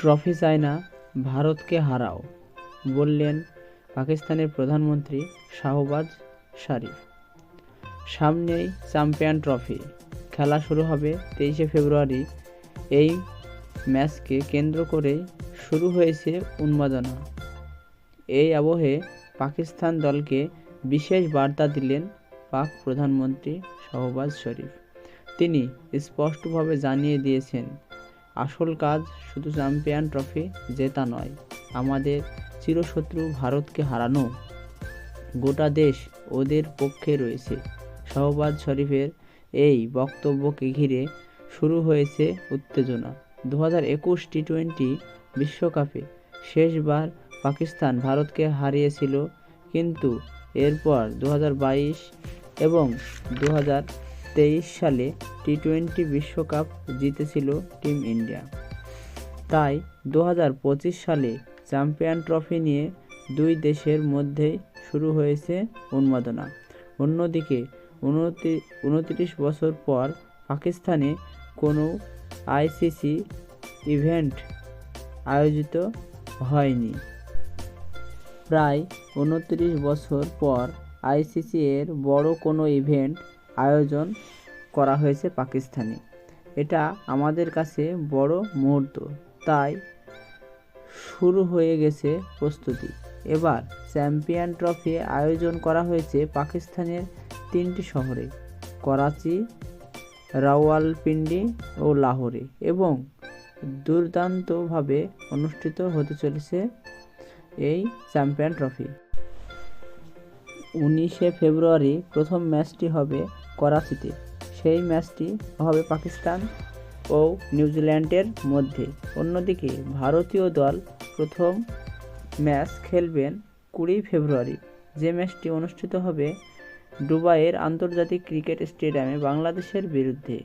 Trophy চাই না, ভারতকে হারাও, বললেন পাকিস্তানের প্রধানমন্ত্রী শাহবাজ শরীফ। সামনেই চ্যাম্পিয়ন ট্রফি, খেলা শুরু হবে তেইশে ফেব্রুয়ারি। এই ম্যাচকে কেন্দ্র করেই শুরু হয়েছে উন্মাদনা। এই আবহে পাকিস্তান দলকে বিশেষ বার্তা দিলেন পাক প্রধানমন্ত্রী শাহবাজ শরীফ। তিনি স্পষ্টভাবে জানিয়ে দিয়েছেন আসল কাজ শুধু চ্যাম্পিয়ন ট্রফি জেতা নয়, আমাদের চিরশত্রু ভারতকে হারানো গোটা দেশ ওদের পক্ষে রয়েছে। শাহবাজ শরীফের এই বক্তব্যকে ঘিরে শুরু হয়েছে উত্তেজনা। দু হাজার একুশ টি টোয়েন্টি বিশ্বকাপে শেষবার পাকিস্তান ভারতকে হারিয়েছিল, কিন্তু এরপর দু হাজার বাইশ এবং দু হাজার তেইশ সালে টি টোয়েন্টি বিশ্বকাপ জিতেছিল টিম ইন্ডিয়া। তাই দু হাজার পঁচিশ সালে চ্যাম্পিয়ন ট্রফি নিয়ে দুই দেশের মধ্যেই শুরু হয়েছে উন্মাদনা। অন্যদিকে উনতি, উনত্রিশ বছর পর পাকিস্তানে কোনো আইসিসি ইভেন্ট আয়োজিত হয়নি। প্রায় উনত্রিশ বছর পর আইসিসি এর বড় কোনো ইভেন্ট আয়োজন করা হয়েছে পাকিস্তানে। এটা আমাদের কাছে বড় মুহূর্ত, তাই শুরু হয়ে গেছে প্রস্তুতি। এবার চ্যাম্পিয়ন ট্রফি আয়োজন করা হয়েছে পাকিস্তানের তিনটি শহরে, করাচি, রাওয়ালপিন্ডি ও লাহোরে এবং দুর্দান্তভাবে অনুষ্ঠিত হতে চলেছে এই চ্যাম্পিয়ন ট্রফি। উনিশে ফেব্রুয়ারি প্রথম ম্যাচটি হবে করাচিতে। সেই ম্যাচটি হবে পাকিস্তান ও নিউজিল্যান্ডের মধ্যে। অন্যদিকে ভারতীয় দল প্রথম ম্যাচ খেলবেন কুড়ি ফেব্রুয়ারি। যে ম্যাচটি অনুষ্ঠিত হবে দুবাইয়ের আন্তর্জাতিক ক্রিকেট স্টেডিয়ামে বাংলাদেশের বিরুদ্ধে।